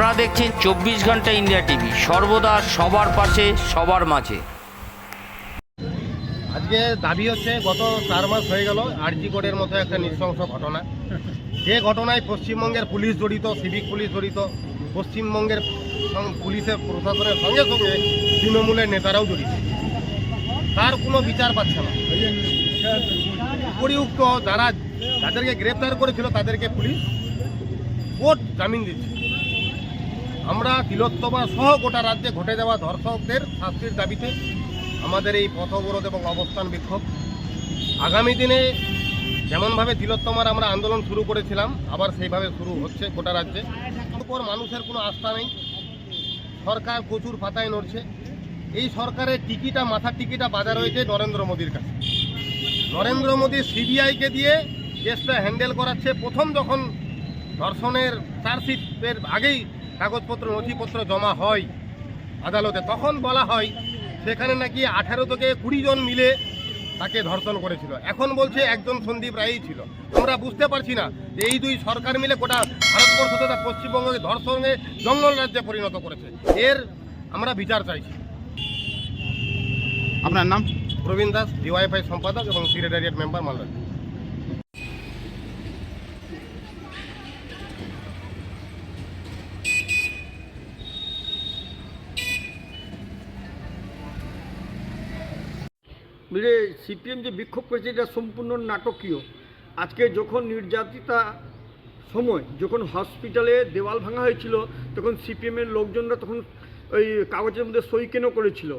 আপনারা দেখছেন চব্বিশ ঘণ্টা ইন্ডিয়া টিভি। সর্বদা সবার পাশে, সবার মাঝে। আজকে দাবি হচ্ছে, গত চার মাস হয়ে গেল আরজি কোডের মতো একটা নৃশংস ঘটনা। যে ঘটনায় পশ্চিমবঙ্গের পুলিশ জড়িত, সিভিক পুলিশ জড়িত, পশ্চিমবঙ্গের পুলিশের প্রশাসনের সঙ্গে সঙ্গে তৃণমূলের নেতারাও জড়িত। তার কোনো বিচার পাচ্ছে না। উপরিউক্ত যারা, যাদেরকে গ্রেপ্তার করেছিল তাদেরকে পুলিশ কোর্ট জামিন দিচ্ছে। আমরা তিলোত্তমা সহ গোটা রাজ্যে ঘটে যাওয়া ধর্ষকদের শাস্তির দাবিতে আমাদের এই পথ অবরোধ এবং অবস্থান বিক্ষোভ। আগামী দিনে যেমনভাবে তিলোত্তমার আমরা আন্দোলন শুরু করেছিলাম, আবার সেইভাবে শুরু হচ্ছে গোটা রাজ্যে। উপর মানুষের কোনো আস্থা নেই। সরকার প্রচুর পাতায় নড়ছে। এই সরকারের টিকিটা, মাথার টিকিটা বাজার হয়েছে নরেন্দ্র মোদীর কাছে। নরেন্দ্র মোদী সিবিআইকে দিয়ে কেসটা হ্যান্ডেল করাচ্ছে। প্রথম যখন ধর্ষণের চার্জশিটের আগেই কাগজপত্র নথিপত্র জমা হয় আদালতে। তখন বলা হয় সেখানে নাকি আঠারো থেকে কুড়ি জন মিলে তাকে ধর্ষণ করেছিল। এখন বলছে একজন সন্দীপ রায়ই ছিল। আমরা বুঝতে পারছি না যে এই দুই সরকার মিলে গোটা ভারতবর্ষ তথা পশ্চিমবঙ্গকে ধর্ষণে জঙ্গল রাজ্যে পরিণত করেছে। এর আমরা বিচার চাইছি। আপনার নাম? প্রবীণ দাস ডিওয়াইফাই সম্পাদক এবং সেক্রেটারিয়েট মেম্বার মালদা। মিলে সিপিএম যে বিক্ষোভ করেছে, এটা সম্পূর্ণ নাটকীয়। আজকে যখন নির্যাতিতা সময়, যখন হসপিটালে দেওয়াল ভাঙা হয়েছিল, তখন সিপিএমের লোকজনরা তখন ওই কাগজের মধ্যে সই কেন করেছিল?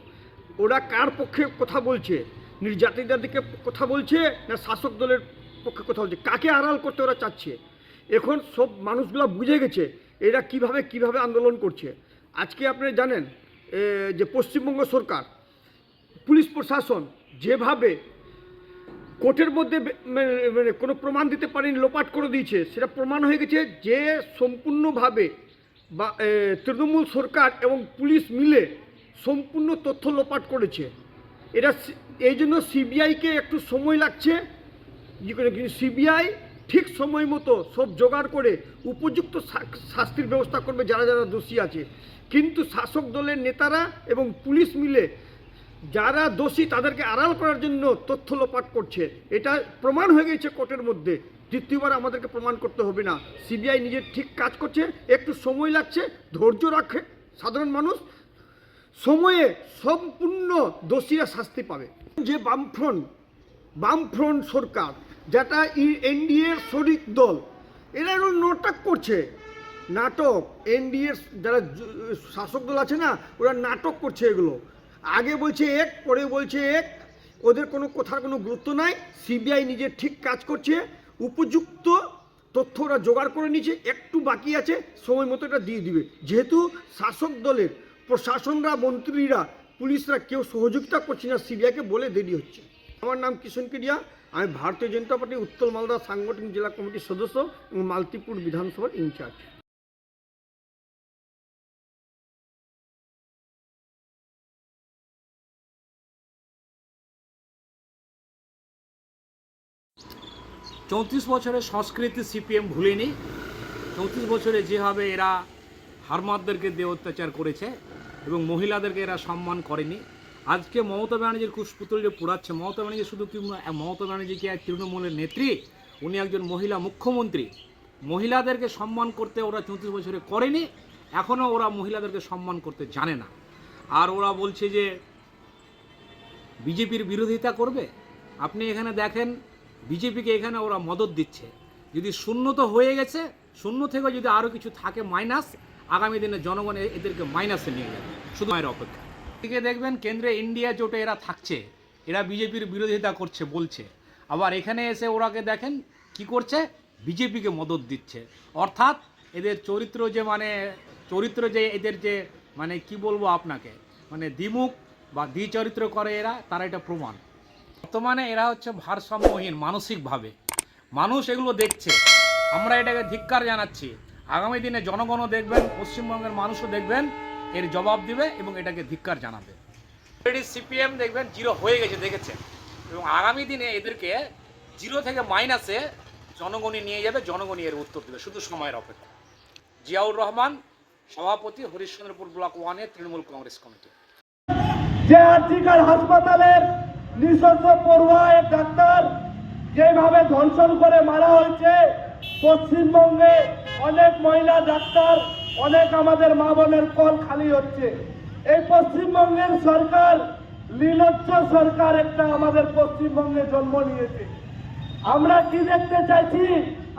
ওরা কার পক্ষে কথা বলছে? নির্যাতিতার দিকে কথা বলছে না শাসক দলের পক্ষে কথা বলছে? কাকে আড়াল করতে ওরা চাচ্ছে? এখন সব মানুষগুলো বুঝে গেছে এরা কীভাবে কীভাবে আন্দোলন করছে। আজকে আপনি জানেন যে পশ্চিমবঙ্গ সরকার, পুলিশ প্রশাসন যেভাবে কোর্টের মধ্যে মানে কোনো প্রমাণ দিতে পারেনি, লোপাট করে দিয়েছে, সেটা প্রমাণ হয়ে গেছে যে সম্পূর্ণভাবে বা তৃণমূল সরকার এবং পুলিশ মিলে সম্পূর্ণ তথ্য লোপাট করেছে। এটা এই জন্য সিবিআইকে একটু সময় লাগছে সিবিআই ঠিক সময় মতো সব জোগাড় করে উপযুক্ত শাস্তির ব্যবস্থা করবে, যারা যারা দোষী আছে। কিন্তু শাসক দলের নেতারা এবং পুলিশ মিলে যারা দোষী তাদেরকে আড়াল করার জন্য তথ্য লোপাট করছে। এটা প্রমাণ হয়ে গেছে কোর্টের মধ্যে। দ্বিতীয়বার আমাদেরকে প্রমাণ করতে হবে না। সিবিআই নিজের ঠিক কাজ করছে, একটু সময় লাগছে, ধৈর্য রাখে সাধারণ মানুষ। সময়ে সম্পূর্ণ দোষীরা শাস্তি পাবে। যে বামফ্রন্ট বামফ্রন্ট সরকার, যেটা ই এনডিএর শরিক দল এরা এরকম নাটক করছে। নাটক এনডিএর যারা শাসক দল আছে না, ওরা নাটক করছে এগুলো। আগে বলছে এক, পরে বলছে এক। ওদের কোনো কথার কোনো গুরুত্ব নাই। সিবিআই নিজে ঠিক কাজ করছে। উপযুক্ত তথ্য ওরা জোগাড় করে নিয়েছে। একটু বাকি আছে। সময় মতো এটা দিয়ে দিবে। যেহেতু শাসক দলের প্রশাসনরা, মন্ত্রীরা, পুলিশরা কেউ সহযোগিতা করছে না, সিবিআইকে বলে দেরি হচ্ছে। আমার নাম কিষণ কেডিয়া। আমি ভারতীয় জনতা পার্টি উত্তর মালদা সাংগঠনিক জেলা কমিটির সদস্য এবং মালতিপুর বিধানসভার ইনচার্জ। চৌত্রিশ বছরের সংস্কৃতি সিপিএম ভুলেনি। চৌত্রিশ বছরে যেভাবে এরা হারমাদদেরকে দিয়ে অত্যাচার করেছে এবং মহিলাদেরকে এরা সম্মান করেনি। আজকে মমতা ব্যানার্জির কুশপুতুল যে পুরাচ্ছে মমতা ব্যানার্জি শুধু কি মমতা ব্যানার্জি কি এক তৃণমূলের নেত্রী? উনি একজন মহিলা মুখ্যমন্ত্রী। মহিলাদেরকে সম্মান করতে ওরা চৌত্রিশ বছরে করেনি এখনও ওরা মহিলাদেরকে সম্মান করতে জানে না। আর ওরা বলছে যে, বিজেপির বিরোধিতা করবে? আপনি এখানে দেখেন বিজেপিকে এখানে ওরা মদত দিচ্ছে। যদি শূন্য তো হয়ে গেছে, শূন্য থেকে যদি আরও কিছু থাকে মাইনাস আগামী দিনে জনগণ এদেরকে মাইনাসে নিয়ে যাবে। শুধু মায়ের অপেক্ষা। এদিকে দেখবেন কেন্দ্রে ইন্ডিয়া জোটে এরা থাকছে। এরা বিজেপির বিরোধিতা করছে, বলছে। আবার এখানে এসে ওরাকে দেখেন কি করছে? বিজেপিকে মদত দিচ্ছে। অর্থাৎ এদের চরিত্র যে মানে চরিত্র যে এদের যে মানে কি বলব আপনাকে? মানে দ্বিমুখ বা দ্বিচরিত্র করে এরা, তারা এটা প্রমাণ। বর্তমানে এরা হচ্ছে ভারসাম্যহীন, মানসিকভাবে। মানুষ এগুলো দেখছে। আমরা এটাকে ধিক্কার জানাচ্ছি। আগামী দিনে জনগণও দেখবেন, পশ্চিমবঙ্গের মানুষও দেখবেন, এর জবাব দিবে এবং এটাকে ধিক্কার জানাবে। অলরেডি সিপিএম দেখবেন জিরো হয়ে গেছে, দেখেছেন? এবং আগামী দিনে এদেরকে জিরো থেকে মাইনাসে জনগণই নিয়ে যাবে, জনগণই এর উত্তর দেবে, শুধু সময়ের অপেক্ষা। জিয়াউর রহমান, সভাপতি হরিশ্চন্দ্রপুর ব্লক ওয়ানের তৃণমূল কংগ্রেস কমিটি। হাসপাতালের নিজস্ব পড়ুয়া এক ডাক্তার যেভাবে ধর্ষণ করে মারা হয়েছে, পশ্চিমবঙ্গে অনেক মহিলা ডাক্তার, অনেক আমাদের মা বোনের কল খালি হচ্ছে। এই পশ্চিমবঙ্গের সরকার লীলজ্জ সরকার একটা আমাদের পশ্চিমবঙ্গে জন্ম নিয়েছে। আমরা কি দেখতে চাইছি?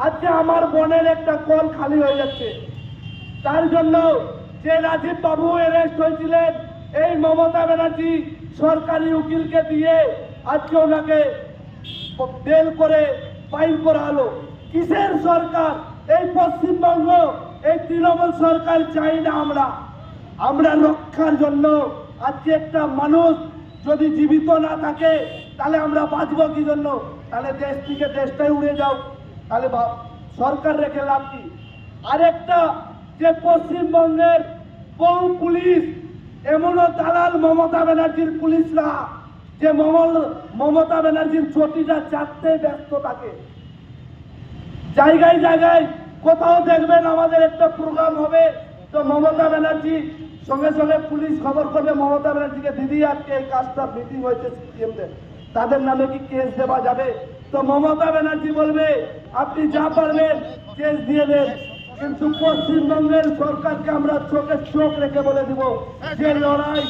আজকে আমার বোনের একটা কল খালি হয়ে যাচ্ছে। তার জন্য যে রাজীব বাবু অ্যারেস্ট হয়েছিলেন, এই মমতা ব্যানার্জি সরকারি উকিলকে দিয়ে আজকে ওনাকে বেল করে ফাইল করা হলো। কিসের সরকার? এই পশ্চিমবঙ্গ, এই তৃণমূল সরকার চাই না আমরা। আমরা রক্ষার জন্য আজকে একটা মানুষ যদি জীবিত না থাকে, তাহলে আমরা বাঁচবো কি জন্য? তাহলে দেশ থেকে দেশটাই উড়ে যাও। তাহলে সরকার রেখে লাভ কি? আরেকটা, যে পশ্চিমবঙ্গের বহু পুলিশ এমনও দালাল মমতা ব্যানার্জির পুলিশরা যে মমল, মমতা ব্যানার্জির ছটিটা চারটে ব্যস্ত থাকে। জায়গায় জায়গায় কোথাও দেখবেন আমাদের একটা প্রোগ্রাম হবে, তো মমতা ব্যানার্জি সঙ্গে সঙ্গে পুলিশ খবর করবে। মমতা ব্যানার্জিকে, দিদি, আজকে এই কাজটা মিটিং হয়েছে সিপিএমদের তাদের নামে কি কেস দেওয়া যাবে? তো মমতা ব্যানার্জি বলবে, আপনি যা পারবেন কেস দিয়ে দেন। কিন্তু পশ্চিমবঙ্গের সরকারকে আমরা চোখে চোখ রেখে বলে দিব যে লড়াই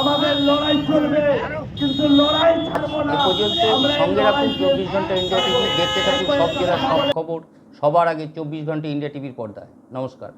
আমাদের লড়াই চলবে কিন্তু লড়াই ছাড়বো না। পর্যন্ত আমরা সঙ্গে রাখুন চব্বিশ ঘণ্টা ইন্ডিয়া টিভি দেখতে থাকুন সব জেলার সব খবর সবার আগে চব্বিশ ঘণ্টা ইন্ডিয়া টিভির পর্দায়। নমস্কার।